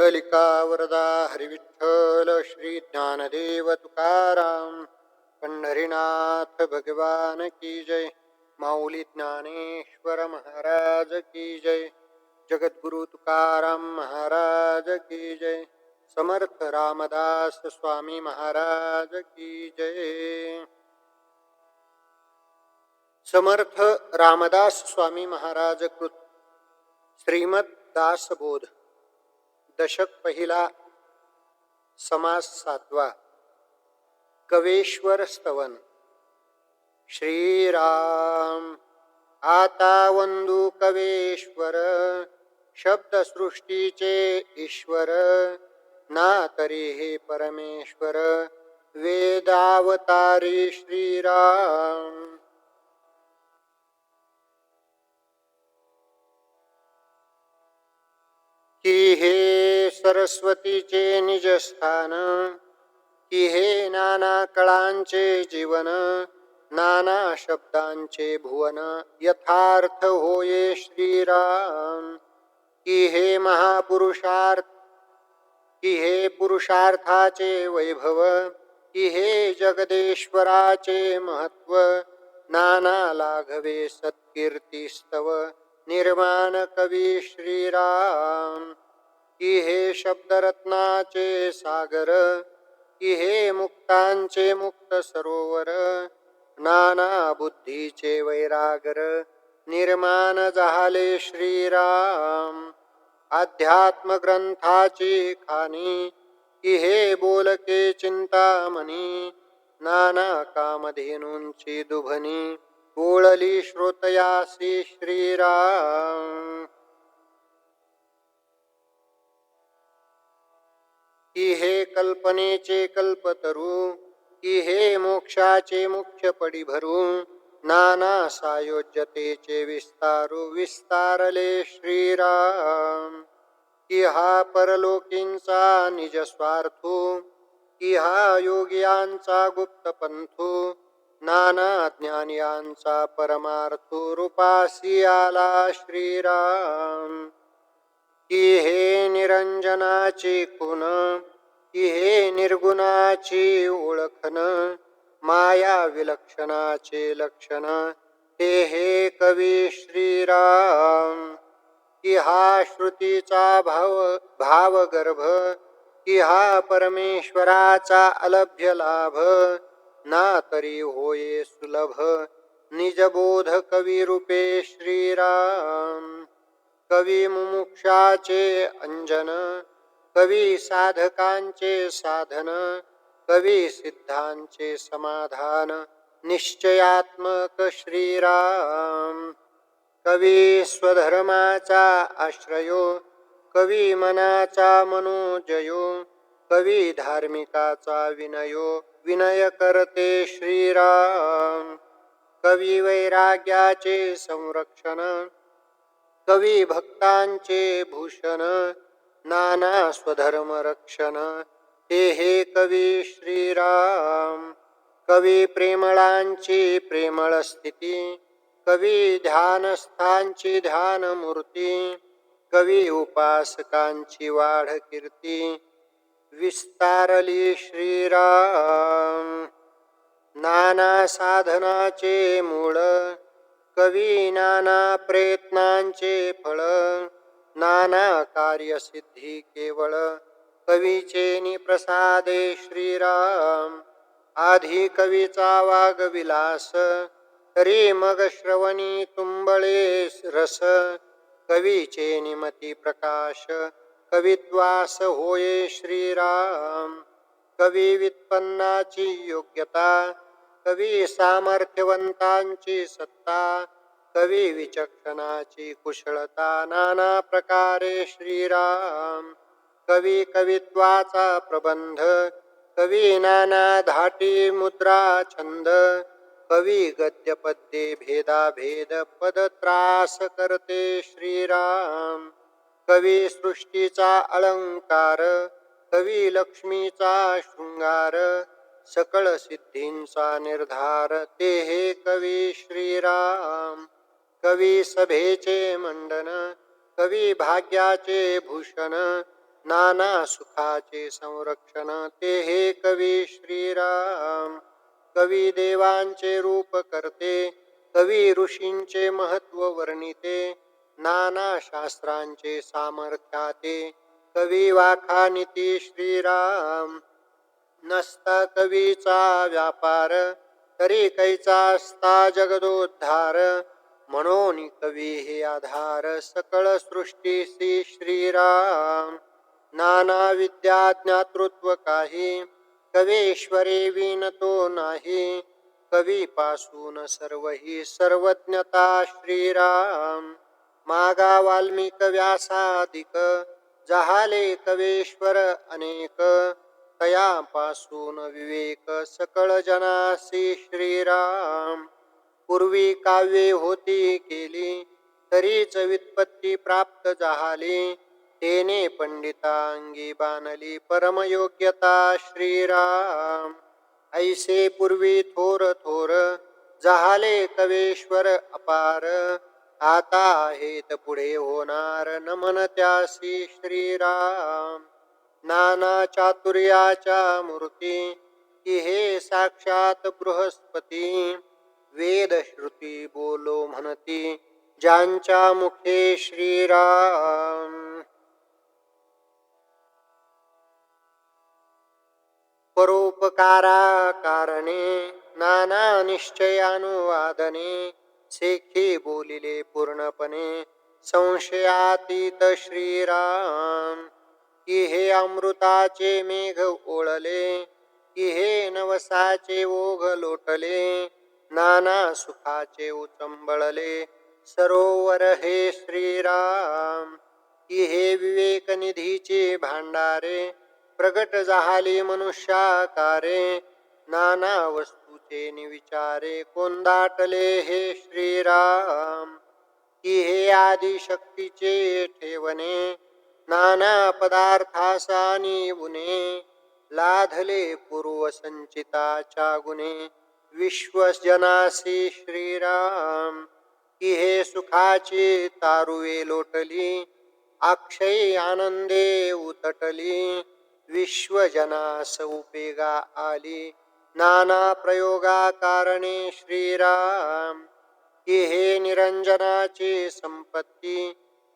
पुंडलिका वरदा हरिविठ्ठल श्री ज्ञानदेव तुकाराम पंढरीनाथ भगवान की जय माऊली ज्ञानेश्वर महाराज की जय जगद्गुरु तुकाराम महाराज की जय समर्थ रामदास स्वामी महाराज की जय। समर्थ रामदास स्वामी महाराज कृत श्रीमद दासबोध दशक पहिला समास सातवा कवेश्वर स्तवन. श्रीराम आता वंदू कवेश्वर शब्दसृष्टीचे ईश्वर ना तरी हे परमेश्वर वेदावतारी श्रीराम. की हे सरस्वतीचे निजस्थान की हे नाना कळांचे जीवन नाना शब्दांचे भुवन यथार्थ होये श्रीराम. की हे महापुरुषार्थ की हे पुरुषार्थाचे वैभव की हे जगदेश्वराचे महत्त्व नाना लाघवे सत्कीर्तीस्तव निर्माण कवी श्रीराम. की हे शब्दरत्नाचे सागर की हे मुक्तांचे मुक्त सरोवर नाना बुद्धीचे वैरागर निर्माण झाले श्रीराम. अध्यात्म ग्रंथाची खानी की हे बोलके चिंतामणी नाना कामधेनूंची दुभनी ओळली श्रोतयासी श्रीराम. की हे कल्पनेचे कल्पतरू की हे मोक्षाचे मुख्य पडी भरू नाना सायोज्यतेचे विस्तारू विस्तारले श्रीराम. की हा परलोकींचा निज स्वार्थू की हा योगियांचा गुप्त पंथू नाना ज्ञानियांचा परमार्थू रूपासी आला श्रीराम. की हे निरंजनाची कुण की हे निर्गुणाची ओळखन माया विलक्षणाचे लक्षण. ते हे कवी श्रीराम की हा श्रुतीचा भाव भावगर्भ की हा परमेश्वराचा अलभ्य लाभ. ना तरी होये सुलभ निजबोध कवी रूपे श्रीराम. कवी मुमुक्षाचे अंजन कवी साधकांचे साधन कवी सिद्धांचे समाधान निश्चयात्मक श्रीराम. कवी स्वधर्माचा आश्रयो कवी मनाचा मनोजयो कवी धार्मिकाचा विनयो विनय करते श्रीराम. कवी वैराग्याचे संरक्षण कवी भक्तांचे भूषण नाना स्वधर्म रक्षण हे हे कवी श्रीराम। कवी प्रेमळांची प्रेमळ स्थिती। कवी ध्यानस्थांची ध्यान मूर्ती कवी उपासकांची वाढ कीर्ती। विस्तारली श्रीराम। नाना साधनाचे मूळ। कवी नाना प्रयत्नांचे फळ। नाना कार्यसिद्धी केवळ कवीचे प्रसादे श्रीराम। आधी कवीचा वाग विलास। तरी मग श्रवणी तुंबळे रस। कवीचे निमती प्रकाश। कवित्वास होये श्रीराम। कवी व्युत्पन्नाची योग्यता। कवी सामर्थ्यवंतांची सत्ता। कवी विचक्षणाची कुशलता नाना प्रकारे श्रीराम. कवी कवित्वाचा प्रबंध कवी नाना धाटी मुद्रा छंद कवी गद्य पद्ये भेदा भेद पद त्रास करते श्रीराम. कवी सृष्टीचा अलंकार कवी लक्ष्मीचा शृंगार सकळ सिद्धींचा निर्धार ते हे कवी श्रीराम. कवी सभेचे मंडन कवी भाग्याचे भूषण नाना सुखाचे संरक्षण ते हे कवी श्रीराम. कवी देवांचे रूप करते कवी ऋषींचे महत्त्व वर्णिते नाना शास्त्रांचे सामर्थ्याते कवी वाखानिती श्रीराम. नसता कवीचा व्यापार तरी कैचा असता जगदोद्धार. म्हणून कवी हे आधार सकळ सृष्टीसी श्रीराम। नाना विद्या ज्ञातृत्व काही? कवेश्वरे विनतो नाही? कवी पासून सर्व ही सर्वज्ञता श्रीराम। मागा वाल्मिक व्यासादिक जहाले कवेश्वर अनेक। तयापासून विवेक सकळ जनासी श्रीराम। पूर्वी काव्ये होती केली तरीच व्युत्पत्ती प्राप्त झाली. तेने पंडितांगी बानली परमयोग्यता श्रीराम. ऐसे पूर्वी थोर थोर जहाले कवेश्वर अपार. आता आहेत पुढे होणार नमन त्यासी श्रीराम. नाना चातुर्याच्या मूर्ती की हे साक्षात बृहस्पती. वेद श्रुती बोलो म्हणती ज्यांच्या मुखे श्रीराम। परोपकारा कारणे नाना निश्चयानुवादने सेखी बोलिले पूर्णपणे संशयातीत श्रीराम। कि हे अमृताचे मेघ ओळले कि हे नवसाचे ओघ लोटले नाना सुखाचे उचंबळले सरोवर हे श्रीराम की हे विवेक निधीचे भांडारे प्रगट झाली मनुष्याकारे. नाना वस्तूचे निविचारे कोंदाटले हे श्रीराम की हे आदिशक्तीचे ठेवणे. नाना पदार्थासानी गुणे लाधले पूर्व संचिताच्या गुणे. विश्वजनासी श्रीराम। की हे सुखाची तारुवे लोटली अक्षय आनंदे उतटली विश्वजनास उपेगा आली। नाना प्रयोगा कारणे श्रीराम। की हे निरंजनाची संपत्ती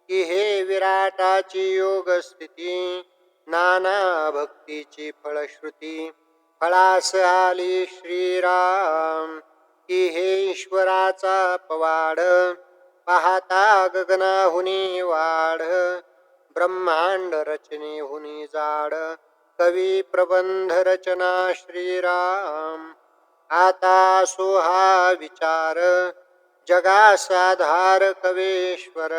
की हे विराटाची योग स्थिती नाना भक्तीची फळश्रुती फळास आली श्रीराम की हे ईश्वराचा पवाड पाहता गगनाहुनी वाढ ब्रह्मांड रचने हुनी जाड कवी प्रबंध रचना श्रीराम. आता सोहा विचार जगासाधार कवेश्वर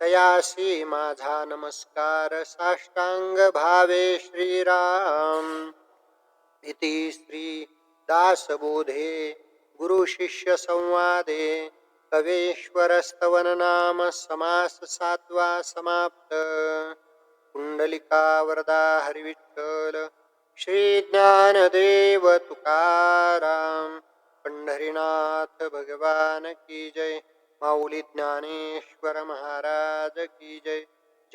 तयासी माझा नमस्कार साष्टांग भावे श्रीराम. इति श्री दासबोधे गुरु संवादे कवेश्वरस्तवन नाम समास सात्वा समाप्त कुंडलिका वरदा हरिविठ्ठल श्री तुकाराम पंढरीनाथ भगवान की जय माऊली ज्ञानेश्वर महाराज की जय।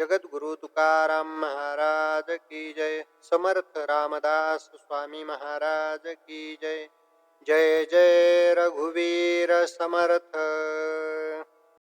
जगद्गुरु तुकाराम महाराज की जय। समर्थ रामदास स्वामी महाराज की जय। जय जय रघुवीर समर्थ।